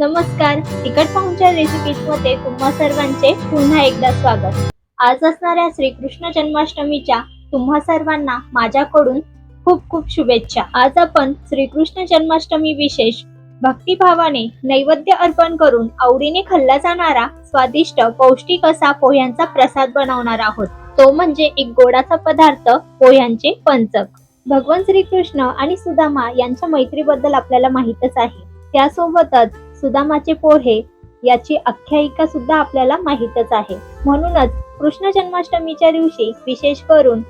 नमस्कार. तिकट पाहुणच्या रेसिपीजमध्ये तुम्हा सर्वांचे पुन्हा एकदा स्वागत. आज असणाऱ्या श्रीकृष्ण जन्माष्टमीच्या तुम्हा सर्वांना माझ्याकडून खूप खूप शुभेच्छा. आज आपण श्रीकृष्ण जन्माष्टमी विशेष भक्तिभावाने नैवेद्य अर्पण करून आवडीने खाल्ला जाणारा स्वादिष्ट पौष्टिक असा पोह्यांचा प्रसाद बनवणार आहोत. तो म्हणजे एक गोडाचा पदार्थ पोह्यांचे पंचक. भगवान श्रीकृष्ण आणि सुदामा यांच्या मैत्रीबद्दल आपल्याला माहीतच आहे. त्यासोबतच सुदामाचे पोहे याची आख्यायिका सुद्धा आपल्याला माहीतच आहे. म्हणूनच कृष्ण जन्माष्टमीच्या दिवशी विशेष करून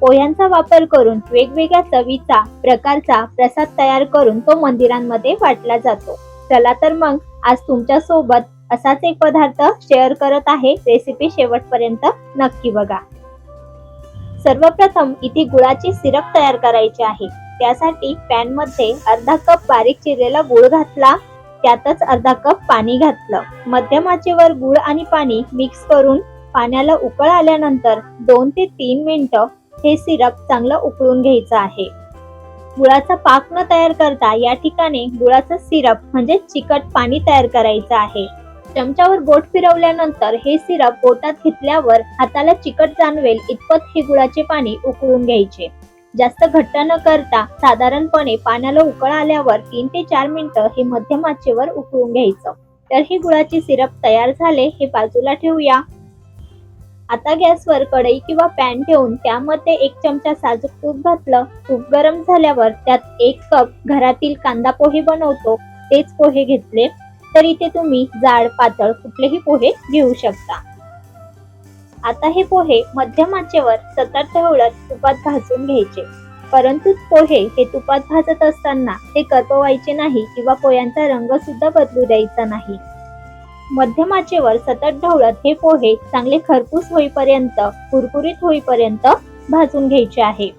पोह्यांचा वापर करून वेगवेगळ्या चवीचा प्रकारचा प्रसाद तयार करून तो मंदिरांमध्ये वाटला जातो. चला तर मग आज तुमच्यासोबत असाच एक पदार्थ शेअर करत आहे रेसिपी शेवटपर्यंत नक्की बघा. सर्वप्रथम इथे गुळाची सिरप तयार करायची आहे. त्यासाठी पॅनमध्ये अर्धा कप बारीक चिरलेला गुळ घातला. त्यातच अर्धा कप पाणी घातलं. मध्यम आचेवर गुळ आणि पाणी मिक्स करून पाण्याला उकळ आल्यानंतर दोन ते तीन मिनिटं हे सिरप चांगलं उकळून घ्यायचं आहे. गुळाचा पाक न तयार करता या ठिकाणी गुळाचा सिरप म्हणजे चिकट पाणी तयार करायचं आहे. चमच्यावर बोट फिरवल्यानंतर हे सिरप बोटात घेतल्यावर हाताला चिकट जाणवेल इतपत हे गुळाचे पाणी उकळून घ्यायचे. जास्त घट्ट न करता साधारणपणे पाण्याला उकळ आल्यावर तीन ते चार मिनिटं हे मध्यम आचेवर उकळून घ्यायचं. तर ही गुळाची सिरप तयार झाले हे बाजूला ठेवूया. आता गॅसवर कढई किंवा पॅन ठेवून त्यामध्ये एक चमचा साजूक तूप घातलं. तूप गरम झाल्यावर त्यात एक कप घरातील कांदा पोहे बनवतो तेच पोहे घेतले तर इथे तुम्ही जाड पातळ कुठलेही पोहे घेऊ शकता. आता हे पोहे मध्यम आचेवर सतत ढवळत तुपात भाजून घ्यायचे. परंतु पोहे हे तुपात भाजत असताना ते करपवायचे नाही किंवा पोह्यांचा रंग सुद्धा बदलू द्यायचा नाही. मध्यम आचेवर सतत ढवळत हे पोहे चांगले खरपूस होईपर्यंत कुरकुरीत होईपर्यंत भाजून घ्यायचे आहे.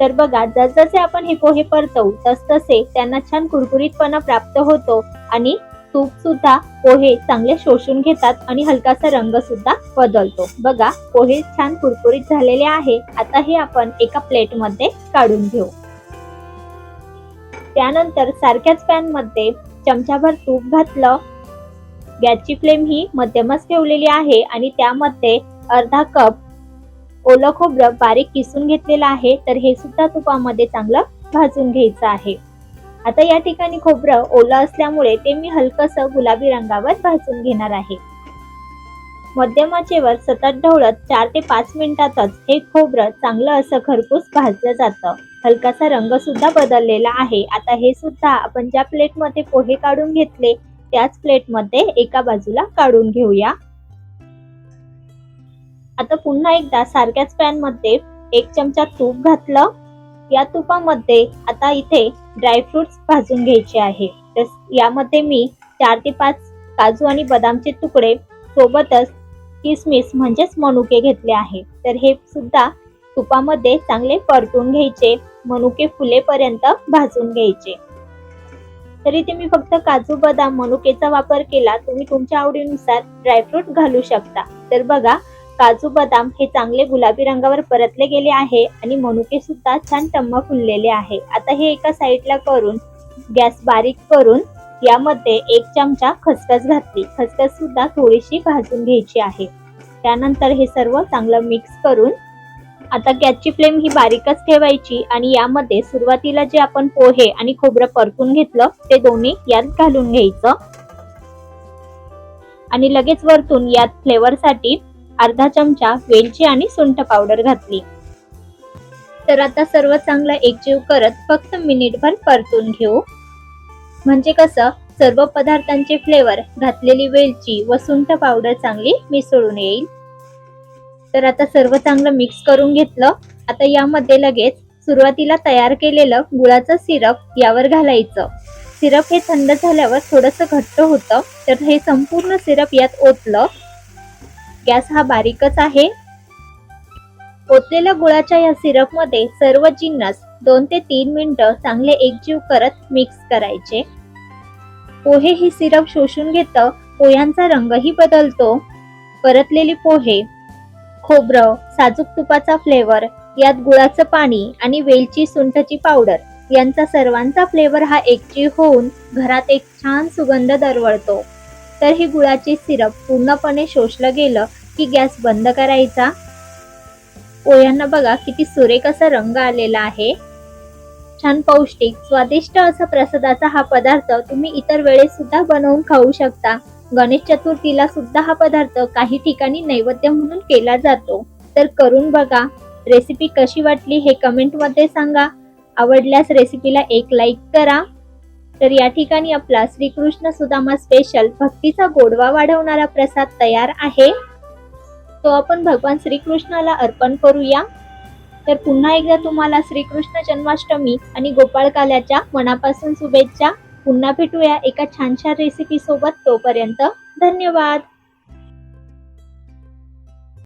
तर बघा जसजसे आपण हे पोहे परतवू तसतसे त्यांना छान कुरकुरीतपणा प्राप्त होतो आणि तूप सुद्धा पोहे चांगले शोषून घेतात आणि हलकासा रंग सुद्धा बदलतो. बघा पोहे छान कुरकुरीत झालेले आहे. आता हे आपण एका प्लेटमध्ये काढून घेऊ. त्यानंतर सारख्याच पॅनमध्ये चमचाभर तूप घातलं. गॅसची फ्लेम ही मध्यमच ठेवलेली आहे आणि त्यामध्ये अर्धा कप ओलं खोबरं बारीक किसून घेतलेलं आहे. तर हे सुद्धा तुपामध्ये चांगलं भाजून घ्यायचं आहे. आता या ठिकाणी खोबरं ओलं असल्यामुळे ते मी हलकस गुलाबी रंगावर भाजून घेणार आहे. मध्यम आचेवर सतत ढवळत चार ते पाच मिनिटातच हे खोबरं चांगलं असं खरपूस भाजलं जातं. हलकासा रंग सुद्धा बदललेला आहे. आता हे सुद्धा आपण ज्या प्लेटमध्ये पोहे काढून घेतले त्याच प्लेटमध्ये एका बाजूला काढून घेऊया. आता पुन्हा एकदा सारख्याच पॅनमध्ये एक चमचा तूप घातलं. या तुपामध्ये आता इथे ड्रायफ्रुट्स भाजून घ्यायचे आहे. तर यामध्ये मी चार ते पाच काजू आणि बदामचे तुकडे सोबतच किसमिस म्हणजेच मनुके घेतले आहे. तर हे सुद्धा तुपामध्ये चांगले परतून घ्यायचे मनुके फुलेपर्यंत भाजून घ्यायचे. तरी ते मी फक्त काजू बदाम मनुकेचा वापर केला. तुम्ही तुमच्या आवडीनुसार ड्रायफ्रूट घालू शकता. तर बघा काजू बदाम हे चांगले गुलाबी रंगावर परतले गेले आहे आणि मनुके सुद्धा छान टम्म फुललेले आहे. आता हे एका साईडला करून गॅस बारीक करून यामध्ये एक चमचा खसखस घातली. खसखस सुद्धा थोडीशी भाजून घ्यायची आहे. त्यानंतर हे सर्व चांगलं मिक्स करून आता गॅसची फ्लेम ही बारीकच ठेवायची आणि यामध्ये सुरुवातीला जे आपण पोहे आणि खोबरं परतून घेतलं ते दोन्ही यात घालून घ्यायचं. आणि लगेच वरतून यात फ्लेवरसाठी अर्धा चमचा वेलची आणि सुंठ पावडर घातली. तर आता सर्व चांगलं एकजीव करत फक्त मिनिटभर परतून घेऊ. म्हणजे कसं सर्व पदार्थांचे फ्लेवर घातलेली वेलची व सुंठ पावडर चांगली मिसळून येईल. तर आता सर्व चांगलं मिक्स करून घेतलं. आता यामध्ये लगेच सुरुवातीला तयार केलेलं गुळाचं सिरप यावर घालायचं. सिरप हे थंड झाल्यावर थोडस घट्ट होतं तर हे संपूर्ण सिरप यात ओतलं. गॅस हा बारीकच आहे. ओतलेल्या गुळाच्या या सिरपमध्ये सर्व जिन्नस दोन ते तीन मिनिटं चांगले एकजीव करत मिक्स करायचे. पोहे ही सिरप शोषून घेतं पोह्यांचा रंगही बदलतो. परतलेले पोहे खोबरं साजूक तुपाचा फ्लेवर यात गुळाचं पाणी आणि वेलची सुंठची पावडर यांचा सर्वांचा फ्लेवर हा एकजीव होऊन घरात एक छान सुगंध दरवळतो. तर हे गुळाचे सिरप पूर्णपणे शोषलं गेलं की गॅस बंद करायचा. पोह्यांना बघा किती सुरेख असा रंग आलेला आहे. छान पौष्टिक स्वादिष्ट असा प्रसादाचा हा पदार्थ तुम्ही इतर वेळेस सुद्धा बनवून खाऊ शकता. गणेश चतुर्थीला सुद्धा हा पदार्थ काही ठिकाणी नैवेद्य म्हणून केला जातो. तर करून बघा. रेसिपी कशी वाटली हे कमेंटमध्ये सांगा. आवडल्यास रेसिपीला एक लाईक करा. तर या ठिकाणी आपला श्रीकृष्ण सुदामा स्पेशल भक्तीचा गोडवा वाढवणारा प्रसाद तयार आहे. तो आपण भगवान श्रीकृष्णाला अर्पण करूया. तर पुन्हा एकदा तुम्हाला श्रीकृष्ण जन्माष्टमी आणि गोपाळकाल्याच्या मनापासून शुभेच्छा. पुन्हा भेटूया एका छानशा रेसिपी सोबत. तोपर्यंत धन्यवाद.